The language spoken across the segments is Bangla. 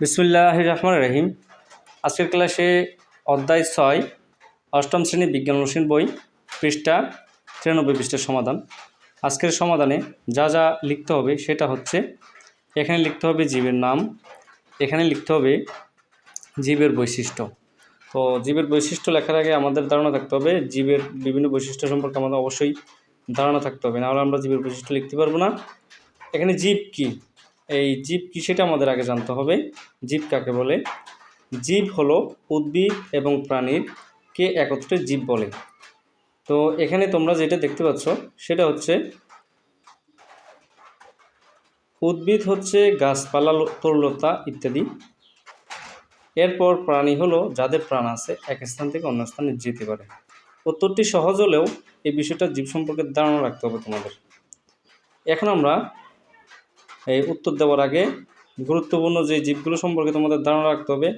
বিসমুল্লাহ রহমান রহিম। আজকের ক্লাসে অধ্যায় ছয়, অষ্টম শ্রেণি বিজ্ঞান অনুশীলন বই, পৃষ্ঠা তিরানব্বই পৃষ্ঠার সমাধান। আজকের সমাধানে যা যা লিখতে হবে সেটা হচ্ছে, এখানে লিখতে হবে জীবের নাম, এখানে লিখতে হবে জীবের বৈশিষ্ট্য। তো জীবের বৈশিষ্ট্য লেখার আগে আমাদের ধারণা থাকতে হবে, জীবের বিভিন্ন বৈশিষ্ট্য সম্পর্কে আমাদের অবশ্যই ধারণা থাকতে হবে, নাহলে আমরা জীবের বৈশিষ্ট্য লিখতে পারব না। এখানে জীব কি? এই জীব কি সেটা আমাদের আগে জানতে হবে। জীব কাকে বলে? জীব হলো উদ্ভিদ এবং প্রাণীর কে একত্রে জীব বলে। তো এখানে তোমরা যেটা দেখতে পাচ্ছ সেটা হচ্ছে উদ্ভিদ হচ্ছে গাছপালা, তরুলতা ইত্যাদি। এরপর প্রাণী হলো যাদের প্রাণ আছে, এক স্থান থেকে অন্য স্থানে যেতে পারে। উত্তরটি সহজ হলেও এই বিষয়টা জীব সম্পর্কে ধারণা রাখতে হবে তোমাদের। এখন আমরা এই উত্তর দেওয়ার আগে গুরুত্বপূর্ণ যে জীবগুলো সম্পর্কে তোমাদের ধারণা রাখতে হবে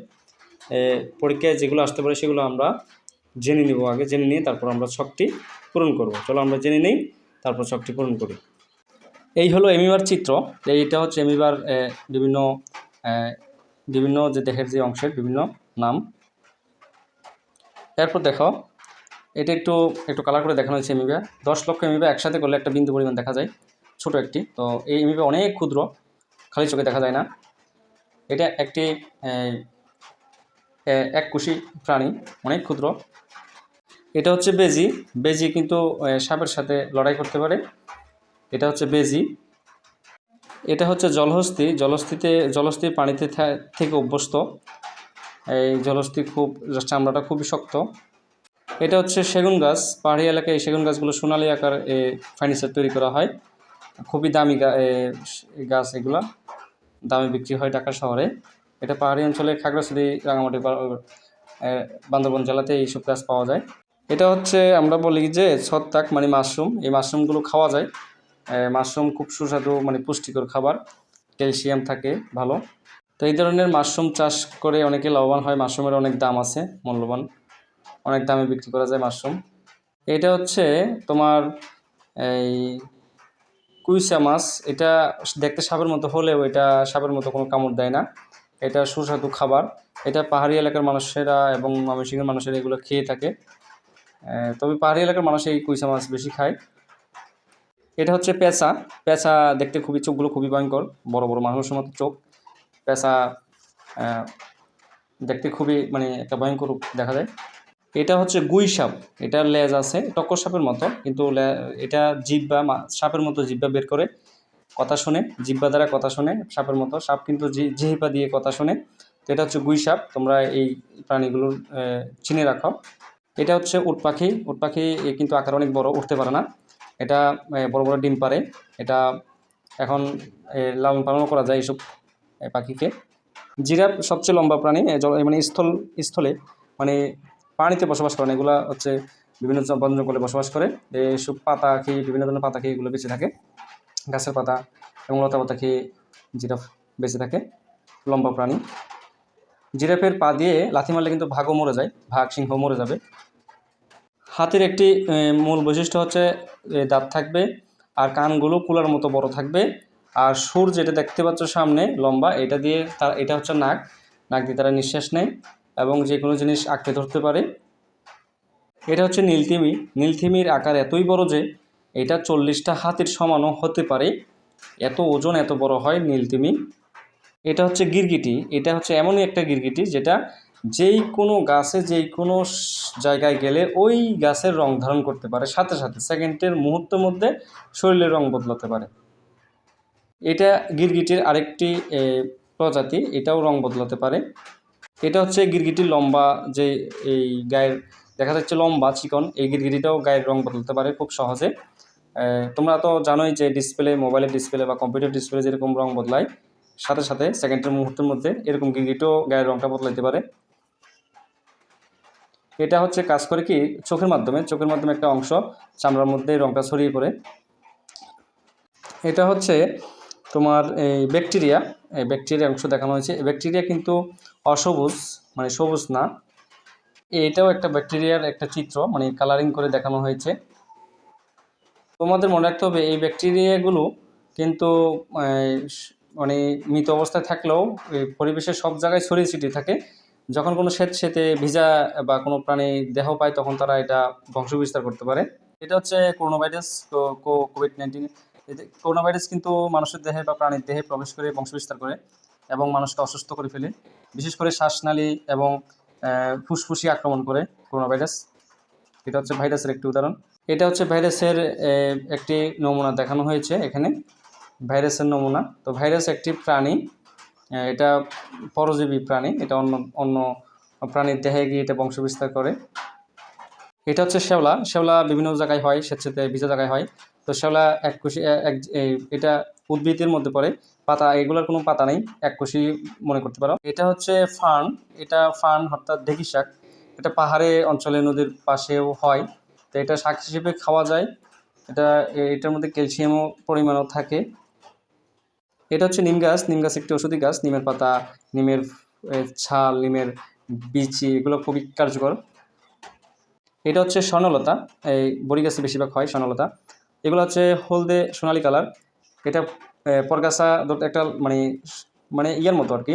পরীক্ষায় যেগুলো আসতে পারে সেগুলো আমরা জেনে নিব আগে, জেনে নিয়ে তারপর আমরা ছকটি পূরণ করব। চলো আমরা জেনে নিই, তারপর ছকটি পূরণ করি। এই হলো এমিবার চিত্র, এইটা হচ্ছে এমিবার বিভিন্ন বিভিন্ন যে দেহের যে অংশের বিভিন্ন নাম। এরপর দেখো, এটা একটু একটু কালার করে দেখানো হয়েছে এমিবা দশ লক্ষ এমিবা একসাথে করলে একটা বিন্দু পরিমাণ দেখা যায়। ছোট একটি। তো এই এমিবা অনেক ক্ষুদ্র খালি চোখে দেখা যায় না। এটা একটি এই, এ, এককোষী প্রাণী অনেক ক্ষুদ্র। এটা হচ্ছে বেজি। বেজি কিন্তু সাপের সাথে লড়াই করতে পারে। এটা হচ্ছে বেজি। এটা হচ্ছে জলহস্তি। জলহস্তিতে জলহস্তি পানিতে থেকে অভ্যস্ত। এই জলহস্তি খুব চামড়াটা খুবই শক্ত। এটা হচ্ছে সেগুন গাছ। পাহাড়ি এলাকায় এই সেগুন গাছগুলো সোনালি আকার ফার্নিচার তৈরি করা হয়। খুবই দামি গাছ এগুলা। দামে বিক্রি হয় ঢাকা শহরে। এটা পাহাড়ি অঞ্চলে খাগড়াছড়ি, রাঙামাটি বান্দরবন জেলাতে এইসব গাছ পাওয়া যায়। এটা হচ্ছে আমরা বলি যে ছত্রাক মানে মাশরুম। এই মাশরুমগুলো খাওয়া যায়। মাশরুম খুব সুস্বাদু মানে পুষ্টিকর খাবার। ক্যালসিয়াম থাকে, ভালো। তো এই ধরনের মাশরুম চাষ করে অনেকে লাভবান হয়। মাশরুমের অনেক দাম আছে, মূল্যবান। অনেক দামে বিক্রি করা যায় মাশরুম। এটা হচ্ছে তোমার এই কুইসা মাছ, এটা দেখতে সাপের মতো হলেও এটা সাপের মতো কোনো কামড় দেয় না। এটা সুস্বাদু খাবার। এটা পাহাড়ি এলাকার মানুষেরা এবং ময়মনসিংহের মানুষেরা এগুলো খেয়ে থাকে। তবে পাহাড়ি এলাকার মানুষ এই কুইসা মাছ বেশি খায়। এটা হচ্ছে পেঁচা। পেঁচা দেখতে খুবই, চোখগুলো খুবই ভয়ঙ্কর। বড় বড় মানুষের মতো চোখ। পেঁচা দেখতে খুবই মানে একটা ভয়ঙ্কর দেখা যায় এটা হচ্ছে গুই সাপ। এটার লেজ আছে, টক্কর সাপের মতো। কিন্তু এটা জিব্বা সাপের মতো জিব্বা বের করে কথা শোনে জিব্বা দ্বারা কথা শোনে, সাপের মতো। সাপ কিন্তু জিহিপা দিয়ে কথা শোনে। তো এটা হচ্ছে গুই সাপ। তোমরা এই প্রাণীগুলোর চিনে রাখো। এটা হচ্ছে উট পাখি। উট পাখি কিন্তু আকার অনেক বড়, উঠতে পারে না। এটা বড় বড় ডিম পারে এটা এখন লালন পালনও করা যায় এইসব পাখিকে। জিরাফ সবচেয়ে লম্বা প্রাণী। মানে স্থল, স্থলে মানে পানিতে বসবাস করে না এগুলা হচ্ছে বিভিন্ন বন জঙ্গলে বসবাস করে। এইসব পাতা খেয়ে বিভিন্ন ধরনের পাতা খেয়ে এগুলো বেঁচে থাকে। গাছের পাতা এবং লতা পাতা খেয়ে জিরাফ বেঁচে থাকে। লম্বা প্রাণী। জিরাফের পা দিয়ে লাথি মারলে কিন্তু ভাগও মরে যায়। ভাগ সিংহ মরে যাবে। হাতির একটি মূল বৈশিষ্ট্য হচ্ছে দাঁত থাকবে আর কানগুলো কুলার মতো বড় থাকবে। আর সুর যেটা দেখতে পাচ্ছ সামনে লম্বা, এটা দিয়ে তার, এটা হচ্ছে নাক। নাক দিয়ে তারা নিঃশ্বাস নেয়। এবং যে কোনো জিনিস আঁকড়ে ধরতে পারে। এটা হচ্ছে নীলতিমি। নীলতিমির আকার এতই বড় যে এটা চল্লিশটা হাতের সমানও হতে পারে। এত ওজন এত বড় হয় নীলতিমি। এটা হচ্ছে গিরগিটি। এটা হচ্ছে এমনই একটা গিরগিটি যেটা যেই কোনো গাছে, যেই কোনো জায়গায় গেলে ওই গাছের রং ধারণ করতে পারে। সাথে সাথে সেকেন্ডের মুহূর্তের মধ্যে শরীরের রং বদলাতে পারে। এটা গিরগিটির আরেকটি প্রজাতি। এটাও রং বদলাতে পারে। এটা হচ্ছে গিরগিটির লম্বা যে এই গায়ের, দেখা যাচ্ছে লম্বা চিকন, এই গিরগিটিটাও গায়ের রং বদলাতে পারে খুব সহজে। তোমরা তো জানোই যে ডিসপ্লে মোবাইলের ডিসপ্লে বা কম্পিউটার ডিসপ্লে যেরকম রং বদলায়, সাথে সাথে সেকেন্ডের মুহূর্তের মধ্যে এরকম গিরগিটিও গায়ের রংটা বদলাইতে পারে। এটা হচ্ছে কাজ করে কি, চোখের মাধ্যমে চোখের মাধ্যমে একটা অংশ চামড়ার মধ্যে রংটা ছড়িয়ে পড়ে। এটা হচ্ছে তোমার এই ব্যাকটেরিয়া এই ব্যাকটেরিয়া অংশ দেখানো হয়েছে। ব্যাকটেরিয়া কিন্তু অসবুজ মানে সবুজ না। এটাও একটা ব্যাকটেরিয়ার একটা চিত্র মানে কালারিং করে দেখানো হয়েছে। তোমাদের মনে রাখতে হবে, এই ব্যাকটেরিয়াগুলো কিন্তু মানে মৃত অবস্থায় থাকলেও পরিবেশের সব জায়গায় ছড়িয়ে ছিটিয়ে থাকে। যখন কোনো স্বেত সেতে ভিজা বা কোনো প্রাণী দেহ পায়, তখন তারা এটা বংশ বিস্তার করতে পারে। এটা হচ্ছে corona virus covid nineteen corona virus কিন্তু মানুষের দেহে বা প্রাণীর দেহে প্রবেশ করে বংশ বিস্তার করে। এবং মানুষকে অসুস্থ করে ফেলে। বিশেষ করে শ্বাসনালী এবং ফুসফুসি আক্রমণ করে করোনা ভাইরাস এটা হচ্ছে ভাইরাসের একটি উদাহরণ। এটা হচ্ছে ভাইরাসের একটি নমুনা দেখানো হয়েছে এখানে। ভাইরাসের নমুনা। তো ভাইরাস একটি প্রাণী এটা পরজীবী প্রাণী। এটা অন্য অন্য প্রাণীর দেহে গিয়ে এটা বংশ বিস্তার করে। এটা হচ্ছে শ্যাওলা। শ্যাওলা বিভিন্ন জায়গায় হয়, স্বেচ্ছাতে ভিজা জায়গায় হয়। তো শ্যাওলা এক এটা উদ্ভিদের মধ্যে পড়ে। পাতা, এগুলোর কোনো পাতা নেই, এক কুশি মনে করতে পারো। এটা হচ্ছে ফার্ন, এটা ফার্ন অর্থাৎ ঢেকি শাক। এটা পাহাড়ে, অঞ্চলে, নদীর পাশেও হয়। তো এটা শাক হিসেবে খাওয়া যায়। এটা, এটার মধ্যে ক্যালসিয়ামও পরিমাণও থাকে। এটা হচ্ছে নিম গাছ। নিম গাছ একটি ওষুধি গাছ। নিমের পাতা, নিমের ছাল, নিমের বিচি, এগুলো খুবই কার্যকর। এটা হচ্ছে স্বর্ণলতা। এই বড়ি গাছে বেশিরভাগ হয় স্বর্ণলতা। এগুলো হচ্ছে হলদে সোনালি কালার। এটা পরগাছা একটা মানে মানে ইয়ার মতো আর কি।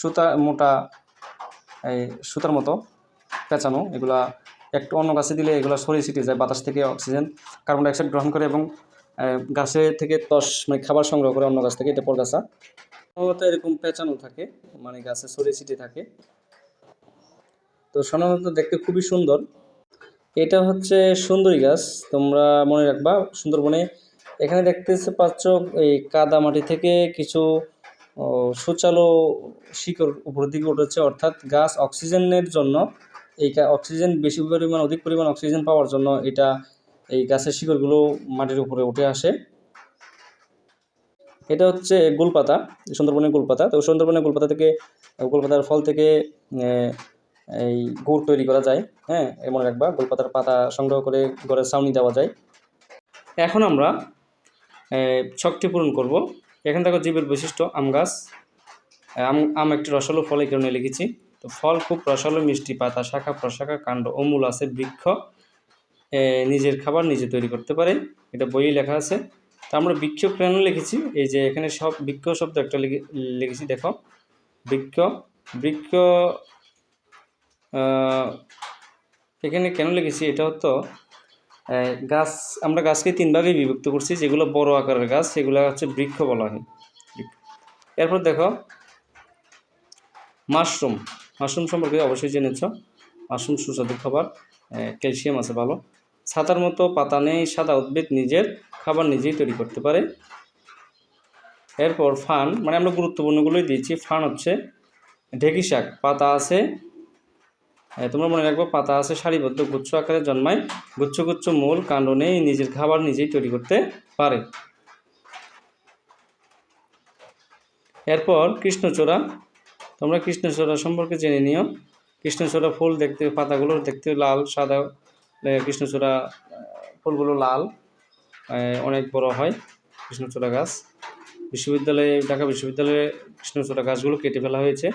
সুতা মোটা সুতার মতো পেঁচানো, এগুলা একটু অন্য গাছে দিলে এগুলো সরিয়ে ছিটিয়ে যায় বাতাস থেকে অক্সিজেন, কার্বন ডাইঅক্সাইড গ্রহণ করে এবং গাছে থেকে তস মানে খাবার সংগ্রহ করে অন্য গাছ থেকে, এটা পরগাছা। সম্ভবত এরকম পেঁচানো থাকে মানে গাছে সরিয়ে ছিটিয়ে থাকে। তো সাধারণত দেখতে খুবই সুন্দর। এটা হচ্ছে সুন্দরী গাছ, তোমরা মনে রাখবা, সুন্দরবনে এখানে দেখতে পাচ্ছ এই কাদা মাটি থেকে কিছু সুচালো শিকড় উপরের দিকে উঠেছে, অর্থাৎ গাছ অক্সিজেনের জন্য, এই অক্সিজেন বেশি পরিমাণ, অধিক পরিমাণ অক্সিজেন পাওয়ার জন্য এটা এই গাছের শিকড়গুলো মাটির উপরে উঠে আসে। এটা হচ্ছে গোলপাতা সুন্দরবনের গোলপাতা। তো সুন্দরবনের গোলপাতা থেকে, গোলপাতার ফল থেকে এই গুড় তৈরি করা যায় হ্যাঁ এ মনে রাখবা গোলপাতার পাতা সংগ্রহ করে ঘরে ছাউনি দেওয়া যায়। এখন আমরা ছকটি পূরণ করব। এখান থেকে জীবের বৈশিষ্ট্য, আম গাছ। আম আম একটি রসালো ফল এই লিখেছি। তো ফল খুব রসালো, মিষ্টি পাতা, শাখা প্রশাখা, কাণ্ড, অমূল আছে, বৃক্ষ। নিজের খাবার নিজে তৈরি করতে পারে। এটা বইয়ে লেখা আছে। তো আমরা বৃক্ষ কেন লিখেছি। এই যে এখানে সব বৃক্ষ শব্দ একটা লিখে- লিখেছি, দেখো। বৃক্ষ বৃক্ষ এখানে কেন লিখেছি? এটা হতো গাছ, আমরা গাছকে তিন বিভক্ত করছি, যেগুলো বড় আকারের গাছ, সেগুলো হচ্ছে বৃক্ষ বলা হয়। এরপর দেখো, মাশরুম। মাশরুম সম্পর্কে অবশ্যই জেনেছ। মাশরুম সুস্বাদু খাবার ক্যালসিয়াম আছে ভালো। ছাতার মতো পাতা নেই, সাদা উদ্ভিদ নিজের খাবার নিজেই তৈরি করতে পারে। এরপর ফান মানে আমরা গুরুত্বপূর্ণগুলোই দিয়েছি। ফান হচ্ছে ঢেকি শাক, পাতা আছে তোমরা মনে রাখব, পাতা আছে সারিবদ্ধ, গুচ্ছ আকারে জন্মায়। গুচ্ছ গুচ্ছ মূল কাণ্ড নেই নিজের খাবার নিজেই তৈরি করতে পারে। এরপর কৃষ্ণচূড়া। তোমরা কৃষ্ণচূড়া সম্পর্কে জেনে নিও। কৃষ্ণচূড়া ফুল দেখতে, পাতাগুলো দেখতে লাল, সাদা কৃষ্ণচূড়া ফুলগুলো লাল অনেক বড় হয় কৃষ্ণচূড়া গাছ। বিশ্ববিদ্যালয়ে, ঢাকা বিশ্ববিদ্যালয়ে কৃষ্ণচূড়া গাছগুলো কেটে ফেলা হয়েছে।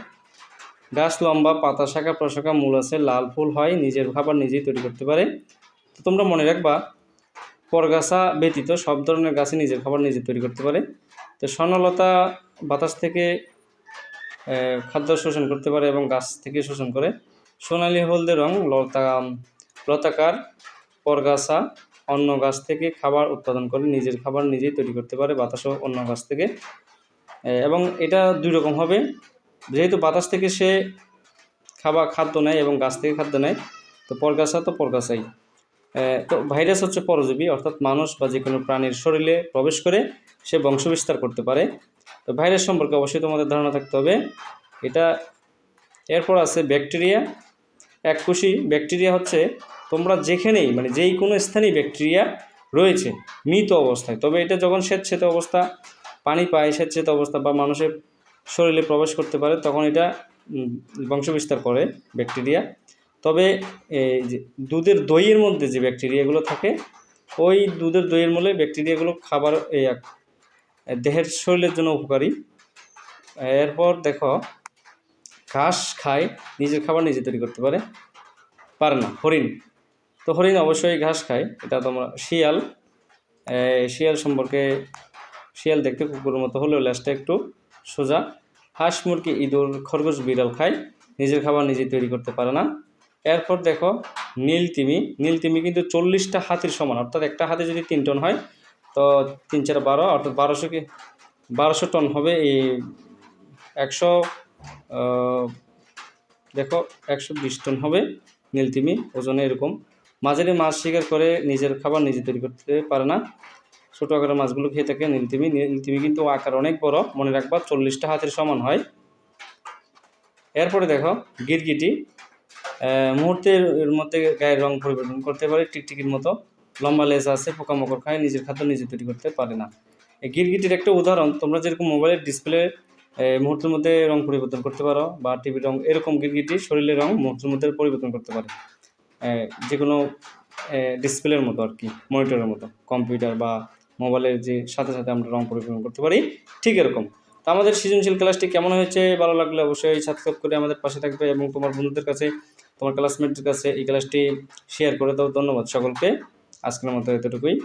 গাছ লম্বা, পাতা শাখা, প্রশাখা, মূল আছে, লাল ফুল হয়, নিজের খাবার নিজেই তৈরি করতে পারে। তো তোমরা মনে রাখবা, পরগাছা ব্যতীত সব ধরনের গাছে নিজের খাবার নিজে তৈরি করতে পারে। তো স্বর্ণলতা বাতাস থেকে খাদ্য শোষণ করতে পারে এবং গাছ থেকে শোষণ করে। সোনালি হলদে রং, লতা, লতাকার, পরগাছা, অন্য গাছ থেকে খাবার উৎপাদন করে, নিজের খাবার নিজেই তৈরি করতে পারে বাতাসও অন্য গাছ থেকে। এবং এটা দুই রকম হবে। যেহেতু বাতাস থেকে সে খাবার খাদ্য নেয় এবং গাছ থেকে খাদ্য নেয়, তো পরগাছা তো পরগাছাই তো ভাইরাস হচ্ছে পরজীবী, অর্থাৎ মানুষ বা যে কোনো প্রাণীর শরীরে প্রবেশ করে সে বংশবিস্তার করতে পারে। তো ভাইরাস সম্পর্কে অবশ্যই তোমাদের ধারণা থাকতে হবে। এটা এরপর আছে ব্যাকটেরিয়া। এককোষী ব্যাকটেরিয়া হচ্ছে তোমরা যেখানেই মানে যেই কোনো স্থানেই ব্যাকটেরিয়া রয়েছে, মৃত অবস্থায়। তবে এটা যখন স্বেচ্ছেত অবস্থা, পানি পায়, স্বেচ্ছেত অবস্থা বা মানুষের শরীরে প্রবেশ করতে পারে, তখন এটা বংশবিস্তার করে ব্যাকটেরিয়া। তবে এই যে দুধের দইয়ের মধ্যে যে ব্যাকটেরিয়াগুলো থাকে, ওই দুধের দইয়ের মূলে ব্যাকটেরিয়াগুলো খাবার এই দেহের শরীরের জন্য উপকারী। এরপর দেখো, ঘাস খায়, নিজের খাবার নিজে তৈরি করতে পারে। পারে না, হরিণ। তো হরিণ অবশ্যই ঘাস খায়, এটা তোমরা শিয়াল। শিয়াল সম্পর্কে, শিয়াল দেখতে কুকুরের মতো হলেও লেজটা একটু সোজা। হাঁস, মুরগি, ইঁদুর, খরগোশ, বিড়াল খায় নিজের খাবার নিজে তৈরি করতে পারে না। এরপর দেখো নীল তিমি। নীল তিমি কিন্তু চল্লিশটা হাতির সমান। অর্থাৎ একটা হাতে যদি তিন টন হয়, তো তিন চার বারো, অর্থাৎ বারোশো কি, বারোশো টন হবে এই একশো দেখো একশো বিশ টন হবে নীল তিমি। ওজনে এরকম। মাঝারি মাছ শিকার করে নিজের খাবার নিজে তৈরি করতে পারে না। ছোটো আকারের মাছগুলো খেয়ে থাকে, নীলতিমি। নীলতিমি কিন্তু আকার অনেক বড়, মনে রাখবা চল্লিশটা হাতের সমান হয়। এরপরে দেখো, গিরগিটি। মুহূর্তের মধ্যে গায়ের রং পরিবর্তন করতে পারে, টিকটিকির মতো। লম্বা লেজ আছে, পোকামাকড় খায়, নিজের খাদ্য নিজে তৈরি করতে পারে না। গিরগিটির একটা উদাহরণ, তোমরা যেরকম মোবাইলের ডিসপ্লে মুহূর্তের মধ্যে রং পরিবর্তন করতে পারো বা টিভির রং, এরকম গিরগিটি শরীরের রং মুহূর্তের মধ্যে পরিবর্তন করতে পারে। যে কোনো ডিসপ্লের মতো আর কি, মনিটরের মতো, কম্পিউটার বা মোবাইলের যে সাথে সাথে আমরা রং পরিবর্তন করতে পারি, ঠিক এরকম। তো আমাদের সৃজনশীল ক্লাসটি কেমন হয়েছে? ভালো লাগলে অবশ্যই সাবস্ক্রাইব করে আমাদের পাশে থাকবে এবং তোমার বন্ধুদের কাছে, তোমার ক্লাসমেটদের কাছে এই ক্লাসটি শেয়ার করে দাও। ধন্যবাদ সকলকে। আজকের মতো এতটুকুই।